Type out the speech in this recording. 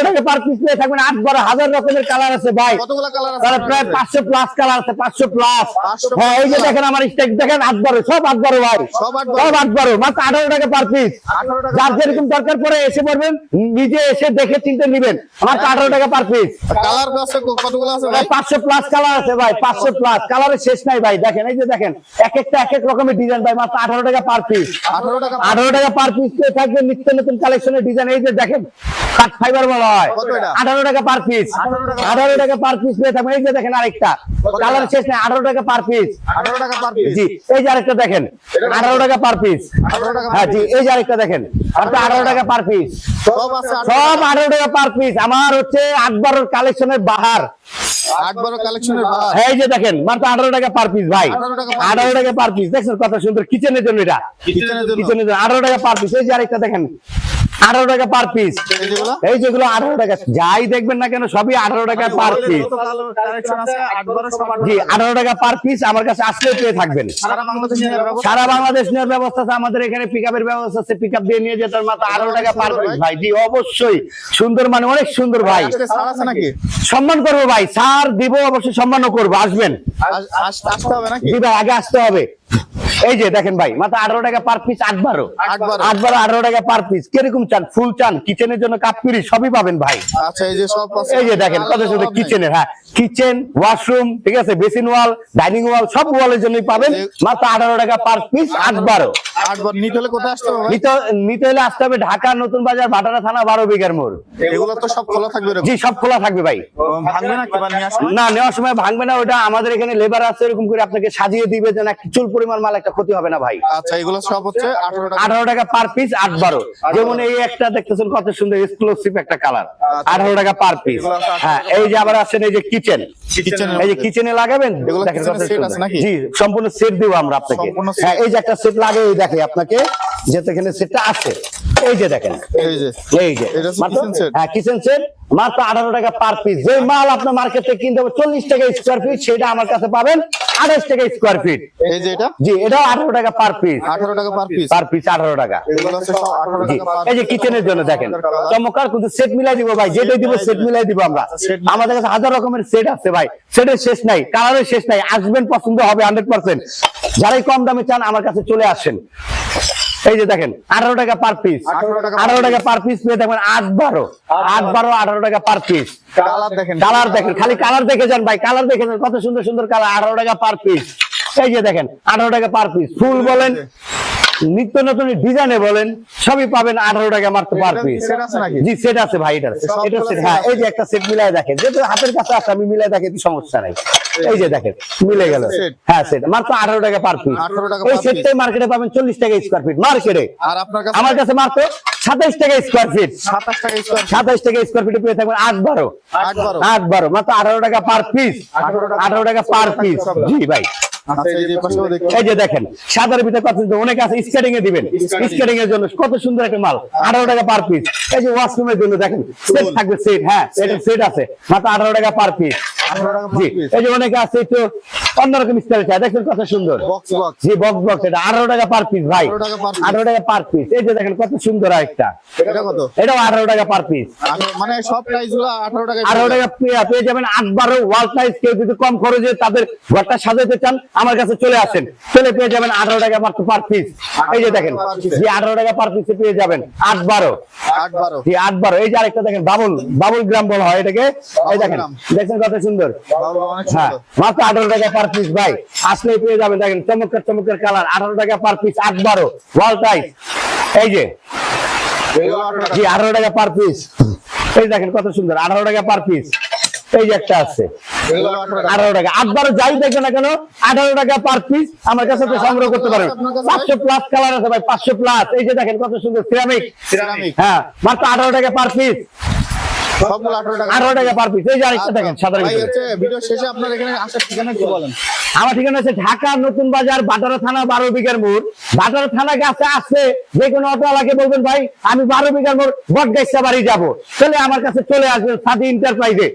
আঠারো টাকা per piece পেয়ে থাকবেন আট বারো হাজার রকমের কালার আছে ভাই। কতগুলো কালার আছে তাহলে আপনার প্রায় পাঁচশো প্লাস কালার আছে পাঁচশো প্লাস হ্যাঁ এই যে দেখেন আমার স্টেক দেখেন আট বারো সব আট বারো ভাই। সব আট বারো? সব আট বারো মাত্র আঠারো টাকা পার পিস যার যেরকম দরকার এসে পড়বেন নিজে এসে দেখে চিনতে নিবেন। মাত্র আঠারো টাকা পার পিস কালার কতগুলো আছে ভাই? পাঁচশো প্লাস কালার আছে ভাই পাঁচশো প্লাস কালারের শেষ নাই ভাই দেখেন এই যে দেখেন এক একটা এক এক রকমের ডিজাইন ভাই মাত্র আঠারো টাকা পার পিস 18 টাকা আঠারো টাকা পার পিস থাকবে নিত্য নতুন কালেকশনের ডিজাইন এই যে দেখেন। কাঠ ফাইবার বলা হয় আঠারো টাকা পার পিস আঠারো টাকা পার পিস পেয়ে থাকবে এই যে দেখেন আরেকটা কালার শেষ নাই আঠারো টাকা পার পিস 18 টাকা পার পিস জি এই যে আরেকটা দেখেন আঠারো টাকা পার পিস হ্যাঁ জি এই যে আরেকটা দেখেন আঠারো টাকা পার পিস সব আছে 18 সব আঠারো টাকা পার পিস আমার হচ্ছে আকবরের কালেকশনের বাহার এই যে দেখেন মাত্র আঠারো টাকা পার পিস ভাই 18 টাকা per আঠারো টাকা পার পিস দেখছেন কত সুন্দর কিচেনের জন্য এটা কিচেনের জন্য আঠারো টাকা পার পিস এই যে আরেকটা দেখেন আঠারো টাকা পার পিস এই যেগুলো আঠারো টাকা যাই দেখবেন না কেন সবই আঠারো টাকা পার পিস জি আঠারো টাকা পার পিস আমার কাছে আসলে পেয়ে থাকবেন। সারা বাংলাদেশ নেওয়ার ব্যবস্থা আছে? আমাদের এখানে পিক আপের ব্যবস্থা আছে পিক আপ দিয়ে নিয়ে যেতে মাত্র আঠারো টাকা পার পিস ভাই জি অবশ্যই। সুন্দর মানে অনেক সুন্দর ভাই। সম্মান করব ভাই স্যার দিব অবশ্যই সম্মানও করব। আসবেন। আস- আস- আসতে হবে নাকি? জি ভাই আগে আসতে হবে। এই যে দেখেন ভাই মাত্র আঠারো টাকা পার পিস আট বারো আট বারো। আঠারো টাকা পার পিস কীরকম চান? ফুল চান? কিচেনের জন্য কাপ পিরি সবই পাবেন ভাই। আচ্ছা এই যে সব এই যে দেখেন কত শুধু কিচেনের হ্যাঁ। কিচেন ওয়াশরুম ঠিক আছে? বেসিন ওয়াল ডাইনিং ওয়াল সব ওয়ালের জন্যই পাবেন। মাত্র আঠারো টাকা পার পিস আট বার নিতে হলে কোথায় আসতে হবে? নিতে নিতে হলে আসতে হবে ঢাকা নতুন বাজার ভাটারা থানা বারো বিঘার মোড়। এগুলো তো সব খোলা থাকবে জি সব খোলা থাকবে ভাই। ভাঙবে না কিবা নিয়ে আসবে? না নেওয়ার সময় ভাঙবে না ওটা আমাদের এখানে লেবার আছে এরকম করে আপনাকে সাজিয়ে দিবে যেন চুল পরিমাণ মাল একটা ক্ষতি হবে না ভাই। আচ্ছা এগুলো সব হচ্ছে আঠারো টাকা। পার পিস আট বারো। যেমন এই একটা দেখতেছেন কত সুন্দর এক্সক্লুসিভ একটা কালার আঠারো টাকা পার পিস হ্যাঁ এই যে আবার আসছেন এই যে কিচেন এই যে কিচেনে লাগাবেন? জি সম্পূর্ণ সেট দিব আমরা আপনাকে। হ্যাঁ এই যে একটা সেট লাগে এই দেখে আপনাকে যেটা এখানে সেটটা আছে। এই যে দেখেন। এই যে। এই যে। হ্যাঁ কিচেন সেট মাত্র আঠারো টাকা পার পিস যে মাল আপনার মার্কেট থেকে কিনতে হবে চল্লিশ টাকা স্কোয়ার ফিট সেটা আমার কাছে পাবেন আঠাশ টাকা স্কোয়ার ফিট এই যে এটা? জি এটাও আঠারো টাকা পার পিস আঠারো টাকা পার পিস পার পিস আঠারো টাকা। এই যে কিচেনের জন্য দেখেন। চমৎকার কিন্তু সেট মিলাই দিব ভাই। যেটাই দিব সেট মিলাই দিব আমরা। আমাদের কাছে হাজার রকমের সেট আছে ভাই। সেটের শেষ নাই কালারের শেষ নাই। আসবেন পছন্দ হবে হান্ড্রেড পার্সেন্ট যারাই কম দামে চান আমার কাছে চলে আসেন। এই যে দেখেন আঠারো টাকা পার পিস 18 টাকা per আঠারো টাকা পার পিস পেয়ে দেখবেন আট বারো। আট বারো। আঠারো টাকা পার পিস কালার দেখেন। কালার দেখেন খালি কালার দেখে যান ভাই কালার দেখে যান কত সুন্দর সুন্দর কালার আঠারো টাকা পার পিস এই যে দেখেন আঠারো টাকা পার পিস ফুল বলেন নিত্য নতুন ডিজাইনে বলেন সবই পাবেন আঠারো টাকা মাত্র পার পিস set জি সেট আছে ভাই এটা সেট হ্যাঁ এই যে একটা সেট মিলাই দেখেন যেহেতু হাতের কাছে আছে আমি মিলাই দেখে সমস্যা নাই। এই যে দেখেন মিলে গেল। হ্যাঁ সেট মাত্র আঠারো টাকা পার পিস 18 টাকা এই per সেটটাই মার্কেটে পাবেন চল্লিশ টাকা স্কোয়ার ফিট মার্কেটে আর আপনার কাছে? আমার কাছে মাত্র সাতাইশ টাকা স্কোয়ার ফিট সাতাশ টাকা স্কোয়ার সাতাইশ টাকা স্কোয়ার ফিটে পেয়ে থাকবেন আট বারো। আট বারো। মাত্র আঠারো টাকা পার পিস আঠারো টাকা পার পিস জি ভাই। এই যে পাশেও দেখুন এই যে দেখেন সাদার ভিতরে কত অনেক আছে স্কেটিং এ দিবেন। স্কেটিং এর জন্য কত সুন্দর একটা মাল আঠারো টাকা পার পিস এই যে ওয়াশরুমের জন্য দেখেন সেট থাকবে সেট হ্যাঁ সেট আছে মাত্র আঠারো টাকা পার পিস জি এই যে অনেকে আছে একটু অন্যরকম স্টাইল দেখেন কত সুন্দর। বক্স বক্স জি বক্স বক্স এটা আঠারো টাকা পার পিস ভাই। 18 টাকা পার পিস এই যে দেখেন কত সুন্দর একটা এটা কত? এটাও আঠারো টাকা পার পিস মানে সব টাকা আঠারো টাকা পেয়ে যাবেন আট বারো ওয়াল সাইজ কেউ যদি কম খরচে তাদের ঘরটা সাজাতে চান আমার কাছে চলে আসেন। চলে পেয়ে যাবেন আঠারো টাকা মাত্র পার পিস এই যে দেখেন জি আঠারো টাকা পার পিসে পেয়ে যাবেন। আট বারো। জি আট বারো এই যে আরেকটা দেখেন বাবুল বাবুল গ্রাম বলা হয় এটাকে। এই দেখেন দেখছেন কত সুন্দর? হ্যাঁ মাত্র আঠারো টাকা পার পিস ভাই। আসলেই পেয়ে যাবেন দেখেন চমৎকার চমৎকার কালার আঠারো টাকা পার পিস আট বারো। ওয়াল টাইট এই যে জি আঠারো টাকা পার পিস এই দেখেন কত সুন্দর আঠারো টাকা পার পিস এই যে একটা আছে। আঠারো টাকা। যাই দেখে না কেন আঠারো টাকা পার পিস আমার কাছে তো সংগ্রহ করতে পাঁচশো প্লাস কালার আছে ভাই পাঁচশো প্লাস এই যে দেখেন কত সুন্দর সিরামিক হ্যাঁ মাত্র আঠারো টাকা পার পিস ঠিকানা আমার ঠিকানা আছে ঢাকা নতুন বাজার বাটারা থানা বারো বিঘার মোড়। বাটারা থানা কাছে আসছে যে কোনো অটোওয়ালাকে বলবেন ভাই আমি বারো বিঘার মোড় বটগাইসা বাড়ি যাব। চলে আমার কাছে চলে আসবেন সাদি ইন্টারপ্রাইজে